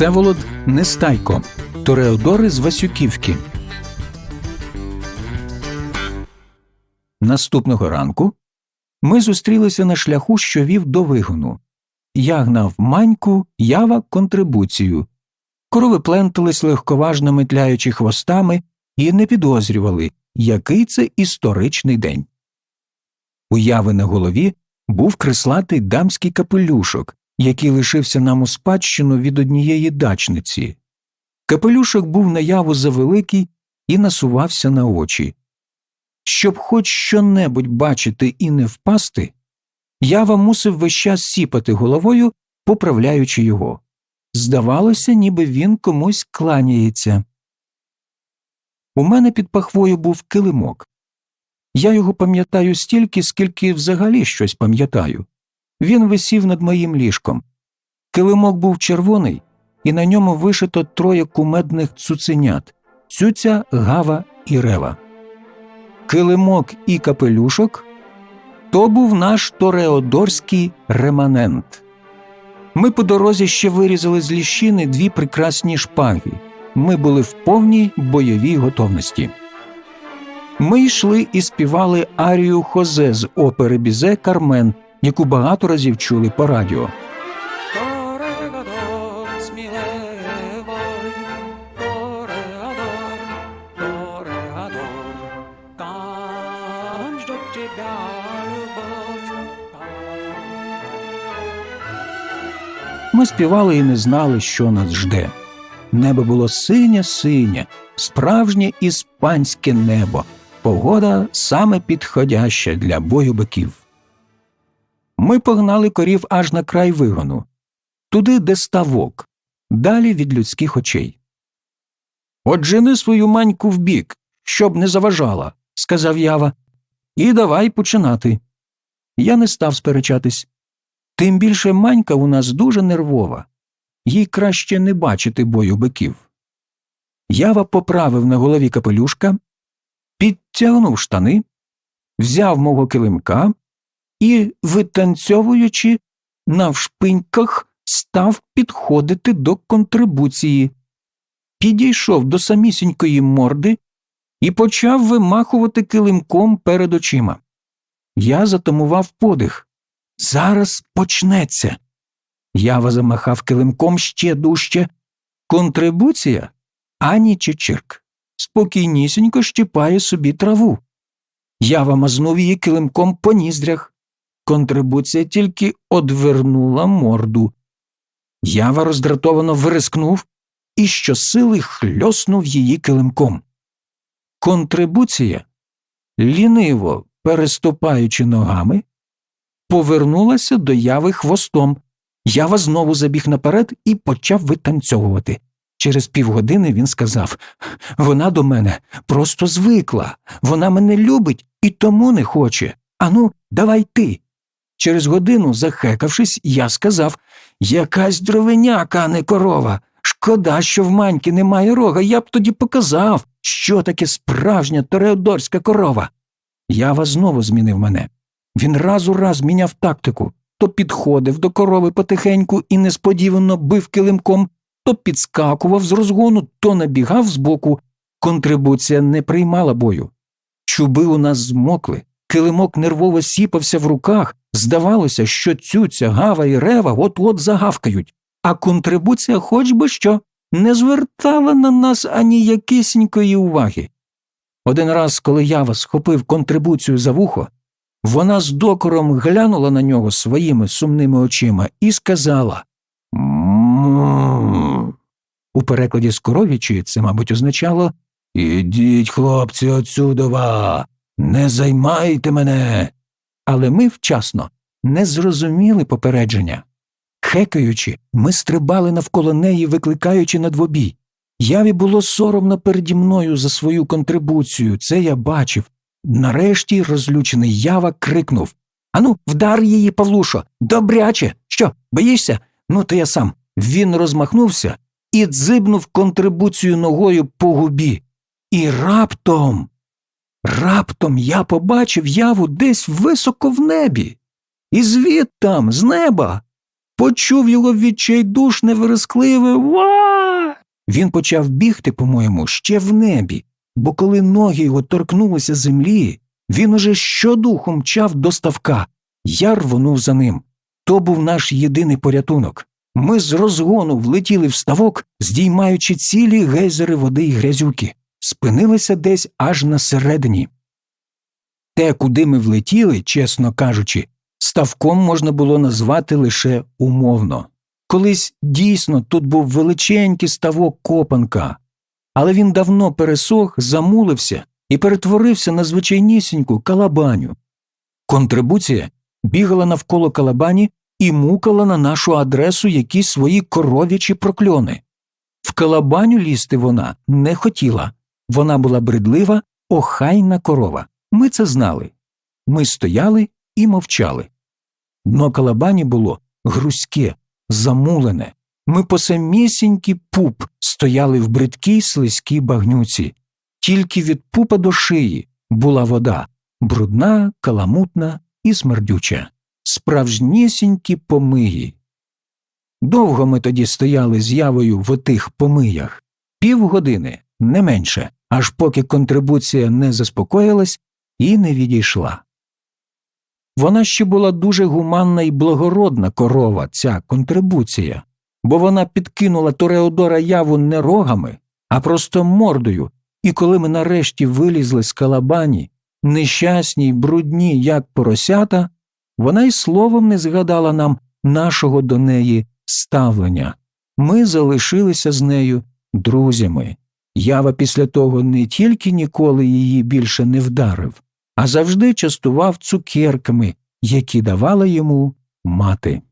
Всеволод Нестайко, Тореодори з Васюківки. Наступного ранку ми зустрілися на шляху, що вів до вигону. Я гнав маньку, ява контрибуцію. Корови плентались легковажно метляючи хвостами і не підозрювали, який це історичний день. У яви на голові був креслатий дамський капелюшок, який лишився нам у спадщину від однієї дачниці. Капелюшок був наяву завеликий і насувався на очі. Щоб хоч що-небудь бачити і не впасти, ява мусив весь час сіпати головою, поправляючи його. Здавалося, ніби він комусь кланяється. У мене під пахвою був килимок. Я його пам'ятаю стільки, скільки взагалі щось пам'ятаю. Він висів над моїм ліжком. Килимок був червоний, і на ньому вишито троє кумедних цуценят цюця, гава і рева. Килимок і капелюшок то був наш тореодорський реманент. Ми по дорозі ще вирізали з ліщини дві прекрасні шпаги. Ми були в повній бойовій готовності. Ми йшли і співали арію Хозе з опери Бізе Кармен, яку багато разів чули по радіо. Ми співали і не знали, що нас жде. Небо було синє-синє, справжнє іспанське небо, погода саме підходяща для бою биків. Ми погнали корів аж на край вигону, туди, де ставок, далі від людських очей. От жени свою маньку вбік, щоб не заважала, сказав ява, і давай починати. Я не став сперечатись. Тим більше манька у нас дуже нервова, їй краще не бачити бою биків. Ява поправив на голові капелюшка, підтягнув штани, взяв мого килимка і, витанцьовуючи, навшпиньках став підходити до контрибуції, підійшов до самісінької морди і почав вимахувати килимком перед очима. Я затамував подих. Зараз почнеться. Ява замахав килимком ще дужче. Контрибуція ані чечирк. Спокійнісінько щіпає собі траву. Ява мазнув її килимком по ніздрях. Контрибуція тільки одвернула морду. Ява роздратовано вирискнув і щосили хльоснув її килимком. Контрибуція, ліниво переступаючи ногами, повернулася до яви хвостом. Ява знову забіг наперед і почав витанцьовувати. Через півгодини він сказав вона до мене просто звикла, вона мене любить і тому не хоче. Ану, давай ти. Через годину, захекавшись, я сказав якась дровиняка, а не корова. Шкода, що в маньки немає рога, я б тоді показав, що таке справжня тореодорська корова. Ява знову змінив мене. Він раз у раз міняв тактику то підходив до корови потихеньку і несподівано бив килимком, то підскакував з розгону, то набігав збоку. Контрибуція не приймала бою. Чуби у нас змокли, килимок нервово сіпався в руках, здавалося, що цюця, гава і рева от-от загавкають, а контрибуція хоч би що не звертала на нас ані якисінької уваги. Один раз, коли ява схопив контрибуцію за вухо, вона з докором глянула на нього своїми сумними очима і сказала. У перекладі з коровічі це, мабуть, означало Ідіть, хлопці, отсюдова, не займайте мене. Але ми вчасно не зрозуміли попередження. Хекаючи, ми стрибали навколо неї, викликаючи на двобій. Яві було соромно переді мною за свою контрибуцію, це я бачив. Нарешті розлючений ява крикнув Ану, вдар її, Павлушо, добряче. Що, боїшся? Ну, то я сам. Він розмахнувся і дзибнув контрибуцію ногою по губі. І раптом, раптом я побачив яву десь високо в небі. І звідтам, з неба, почув його відчайдушне верескливе ва. Він почав бігти, по-моєму, ще в небі, бо коли ноги його торкнулися землі, він уже щодуху мчав до ставка. Я рвонув за ним. То був наш єдиний порятунок. Ми з розгону влетіли в ставок, здіймаючи цілі гейзери води й грязюки, спинилися десь аж на середині. Те, куди ми влетіли, чесно кажучи, ставком можна було назвати лише умовно. Колись дійсно тут був величенький ставок копанка, але він давно пересох, замулився і перетворився на звичайнісіньку калабаню. Контрибуція бігала навколо калабані і мукала на нашу адресу якісь свої коров'ячі прокльони. В калабаню лізти вона не хотіла, вона була бридлива, охайна корова. Ми це знали. Ми стояли і мовчали. Дно калабані було грузьке, замулене. Ми по самісінький пуп стояли в бридкій слизькій багнюці. Тільки від пупа до шиї була вода, брудна, каламутна і смердюча, справжнісінькі помиї. Довго ми тоді стояли з явою в отих помиях, півгодини, не менше, аж поки контрибуція не заспокоїлась і не відійшла. Вона ще була дуже гуманна і благородна корова, ця контрибуція, бо вона підкинула Тореодора яву не рогами, а просто мордою, і коли ми нарешті вилізли з калабані, нещасні й брудні, як поросята, вона й словом не згадала нам нашого до неї ставлення. Ми залишилися з нею друзями. Ява після того не тільки ніколи її більше не вдарив, а завжди частував цукерками, які давала йому мати.